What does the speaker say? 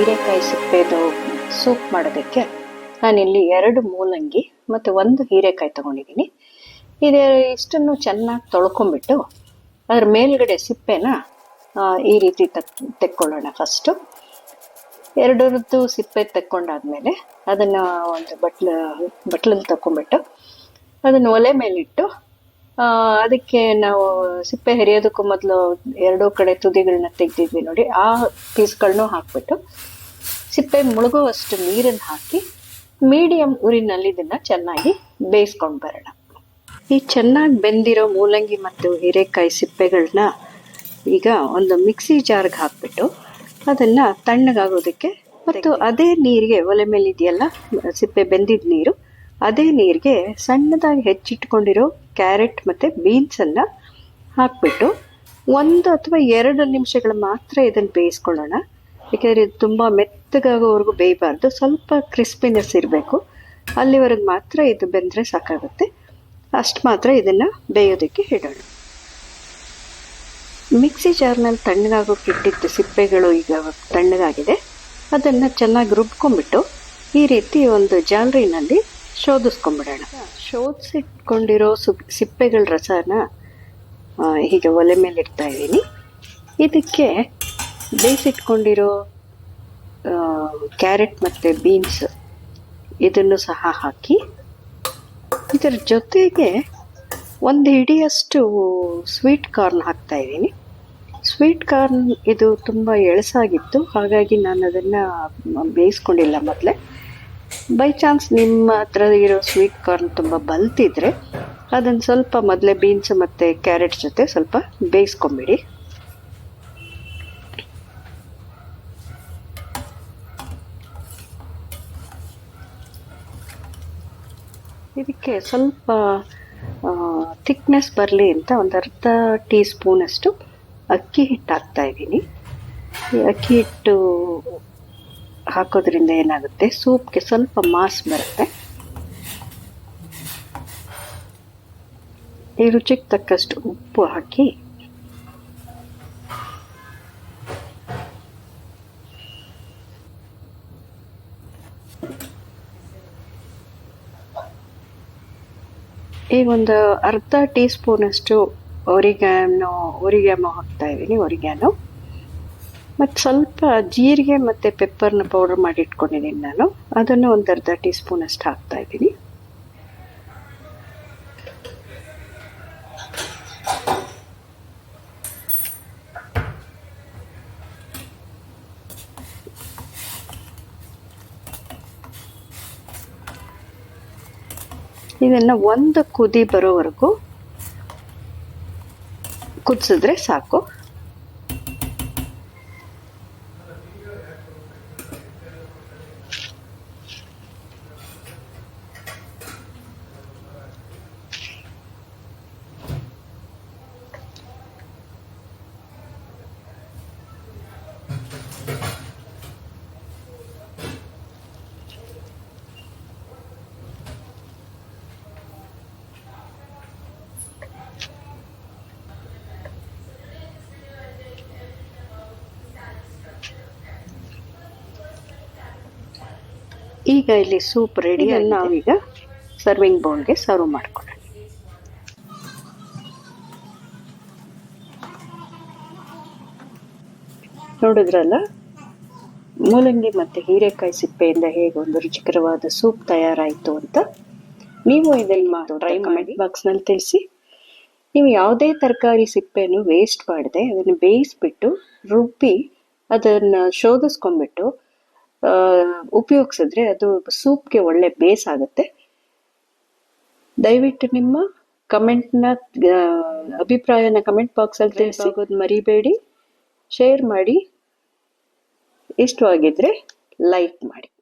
ಹೀರೆಕಾಯಿ ಸಿಪ್ಪೆದು ಸೂಪ್ ಮಾಡೋದಕ್ಕೆ ನಾನಿಲ್ಲಿ ಎರಡು ಮೂಲಂಗಿ ಮತ್ತು ಒಂದು ಹೀರೆಕಾಯಿ ತಗೊಂಡಿದ್ದೀನಿ. ಇದು, ಇಷ್ಟನ್ನು ಚೆನ್ನಾಗಿ ತೊಳ್ಕೊಂಬಿಟ್ಟು ಅದ್ರ ಮೇಲ್ಗಡೆ ಸಿಪ್ಪೆನ ಈ ರೀತಿ ತಕ್ ತೆಕ್ಕೊಳ್ಳೋಣ ಫಸ್ಟು ಎರಡರದ್ದು ಸಿಪ್ಪೆ ತೆಕ್ಕೊಂಡಾದ್ಮೇಲೆ ಅದನ್ನು ಒಂದು ಬಟ್ಲ, ಬಟ್ಲಲ್ಲಿ ತಗೊಂಬಿಟ್ಟು ಅದನ್ನು ಒಲೆ ಮೇಲಿಟ್ಟು ಅದಕ್ಕೆ ನಾವು ಸಿಪ್ಪೆ ಹೆರಿಯೋದಕ್ಕೂ ಮೊದಲು ಎರಡೂ ಕಡೆ ತುದಿಗಳನ್ನ ತೆಗೆದಿದ್ವಿ ನೋಡಿ ಆ ಪೀಸ್ಗಳನ್ನೂ ಹಾಕ್ಬಿಟ್ಟು ಸಿಪ್ಪೆ ಮುಳುಗುವಷ್ಟು ನೀರನ್ನು ಹಾಕಿ ಮೀಡಿಯಂ ಉರಿನಲ್ಲಿ ಇದನ್ನು ಚೆನ್ನಾಗಿ ಬೇಯಿಸ್ಕೊಂಡು ಬರೋಣ. ಈ ಚೆನ್ನಾಗಿ ಬೆಂದಿರೋ ಮೂಲಂಗಿ ಮತ್ತು ಹೀರೆಕಾಯಿ ಸಿಪ್ಪೆಗಳನ್ನ ಈಗ ಒಂದು ಮಿಕ್ಸಿ ಜಾರ್ಗೆ ಹಾಕ್ಬಿಟ್ಟು ಅದನ್ನು ತಣ್ಣಗಾಗೋದಕ್ಕೆ ಮತ್ತು ಅದೇ ನೀರಿಗೆ ಒಲೆ ಮೇಲಿದೆಯಲ್ಲ ಸಿಪ್ಪೆ ಬೆಂದಿದ್ದ ನೀರು ಅದೇ ನೀರಿಗೆ ಸಣ್ಣದಾಗಿ ಹೆಚ್ಚಿಟ್ಕೊಂಡಿರೋ ಕ್ಯಾರೆಟ್ ಮತ್ತು ಬೀನ್ಸನ್ನು ಹಾಕ್ಬಿಟ್ಟು ಒಂದು ಅಥವಾ ಎರಡು ನಿಮಿಷಗಳು ಮಾತ್ರ ಇದನ್ನು ಬೇಯಿಸ್ಕೊಳ್ಳೋಣ. ಯಾಕೆಂದರೆ ಇದು ತುಂಬ ಮೆತ್ತಗಾಗೋವರೆಗೂ ಬೇಯಬಾರ್ದು. ಸ್ವಲ್ಪ ಕ್ರಿಸ್ಪಿನೆಸ್ ಇರಬೇಕು. ಅಲ್ಲಿವರೆಗೆ ಮಾತ್ರ ಇದು ಬೆಂದರೆ ಸಾಕಾಗುತ್ತೆ. ಅಷ್ಟು ಮಾತ್ರ ಇದನ್ನು ಬೇಯೋದಕ್ಕೆ ಇಡೋಣ. ಮಿಕ್ಸಿ ಜಾರ್ನಲ್ಲಿ ತಣ್ಣಗಾಗೋಕೆ ಇಟ್ಟಿದ್ದ ಸಿಪ್ಪೆಗಳು ಈಗ ತಣ್ಣಗಾಗಿದೆ. ಅದನ್ನು ಚೆನ್ನಾಗಿ ರುಬ್ಕೊಂಡ್ಬಿಟ್ಟು ಈ ರೀತಿ ಒಂದು ಜಾಲರಿನಲ್ಲಿ ಶೋಧಿಸ್ಕೊಂಡ್ಬಿಡೋಣ ಶೋಧಿಸಿಟ್ಕೊಂಡಿರೋ ಸು, ಸಿಪ್ಪೆಗಳ ರಸನ ಹೀಗೆ ಒಲೆ ಮೇಲೆ ಇಡ್ತಾ ಇದ್ದೀನಿ. ಇದಕ್ಕೆ ಬೇಯಿಸಿಟ್ಕೊಂಡಿರೋ ಕ್ಯಾರೆಟ್ ಮತ್ತು ಬೀನ್ಸ್ ಇದನ್ನು ಸಹ ಹಾಕಿ, ಇದರ ಜೊತೆಗೆ ಒಂದು ಹಿಡಿಯಷ್ಟು ಸ್ವೀಟ್ ಕಾರ್ನ್ ಹಾಕ್ತಾ ಇದ್ದೀನಿ. ಸ್ವೀಟ್ ಕಾರ್ನ್ ಇದು ತುಂಬ ಎಳಸಾಗಿತ್ತು, ಹಾಗಾಗಿ ನಾನು ಅದನ್ನು ಬೇಯಿಸ್ಕೊಂಡಿಲ್ಲ ಮೊದಲೇ. ಬೈ ಚಾನ್ಸ್ ನಿಮ್ಮ ಹತ್ರ ಇರೋ ಸ್ವೀಟ್ ಕಾರ್ನ್ ತುಂಬ ಬಲ್ತಿದ್ರೆ ಅದನ್ನು ಸ್ವಲ್ಪ ಮೊದಲೇ ಬೀನ್ಸ್ ಮತ್ತು ಕ್ಯಾರೆಟ್ ಜೊತೆ ಸ್ವಲ್ಪ ಬೇಯಿಸ್ಕೊಂಬಿಡಿ. ಇದಕ್ಕೆ ಸ್ವಲ್ಪ ಥಿಕ್ನೆಸ್ ಬರಲಿ ಅಂತ ಒಂದು ಅರ್ಧ ಟೀ ಸ್ಪೂನಷ್ಟು ಅಕ್ಕಿ ಹಿಟ್ಟು ಹಾಕ್ತಾ ಇದ್ದೀನಿ. ಅಕ್ಕಿ ಹಿಟ್ಟು ಹಾಕೋದ್ರಿಂದ ಏನಾಗುತ್ತೆ? ಸೂಪ್ಗೆ ಸ್ವಲ್ಪ ಮಾಸ್ ಬರುತ್ತೆ. ಈ ರುಚಿಗೆ ತಕ್ಕಷ್ಟು ಉಪ್ಪು ಹಾಕಿ. ಈಗ ಒಂದು ಅರ್ಧ ಟೀ ಸ್ಪೂನಷ್ಟು ಒರಿಗ್ಯಾನೋ ಒರಿಗ್ಯಾಮೋ ಹಾಕ್ತಾ ಇದ್ದೀನಿ, ಒರಿಗ್ಯಾನೋ. ಮತ್ತು ಸ್ವಲ್ಪ ಜೀರಿಗೆ ಮತ್ತು ಪೆಪ್ಪರ್ನ ಪೌಡರ್ ಮಾಡಿ ಇಟ್ಕೊಂಡಿದ್ದೀನಿ ನಾನು. ಅದನ್ನು ಒಂದು ಅರ್ಧ ಟೀ ಹಾಕ್ತಾ ಇದ್ದೀನಿ. ಇದನ್ನು ಒಂದು ಕುದಿ ಬರೋವರೆಗೂ ಕುದಿಸಿದ್ರೆ ಸಾಕು. ಈಗ ಇಲ್ಲಿ ಸೂಪ್ ರೆಡಿ ನಾವೀಗ ಸರ್ವಿಂಗ್ ಬೌಲ್ಗೆ ಸರ್ವ್ ಮಾಡ್ಕೊಳ್ಳೋಣ. ನೋಡಿದ್ರಲ್ಲ ಮೂಲಂಗಿ ಮತ್ತು ಹೀರೆಕಾಯಿ ಸಿಪ್ಪೆಯಿಂದ ಹೇಗೆ ಒಂದು ರುಚಿಕರವಾದ ಸೂಪ್ ತಯಾರಾಯಿತು ಅಂತ? ನೀವು ಇದನ್ನು ಟ್ರೈ ಮಾಡಿ. ಬಾಕ್ಸ್ನಲ್ಲಿ ತಿಳಿಸಿ. ನೀವು ಯಾವುದೇ ತರಕಾರಿ ಸಿಪ್ಪೆಯನ್ನು ವೇಸ್ಟ್ ಮಾಡದೆ ಅದನ್ನು ಬೇಯಿಸ್ಬಿಟ್ಟು ರುಬ್ಬಿ ಅದನ್ನು ಶೋಧಿಸ್ಕೊಂಡ್ಬಿಟ್ಟು ಉಪಯೋಗಿಸಿದ್ರೆ ಅದು ಸೂಪ್ಗೆ ಒಳ್ಳೆ ಬೇಸ್ ಆಗುತ್ತೆ. ದಯವಿಟ್ಟು ನಿಮ್ಮ ಕಮೆಂಟ್ನ ಅಭಿಪ್ರಾಯನ ಕಮೆಂಟ್ ಬಾಕ್ಸಲ್ಲಿ ತಿಳಿಸೋದು ಮರಿಬೇಡಿ. ಶೇರ್ ಮಾಡಿ. ಇಷ್ಟವಾಗಿದ್ರೆ ಲೈಕ್ ಮಾಡಿ.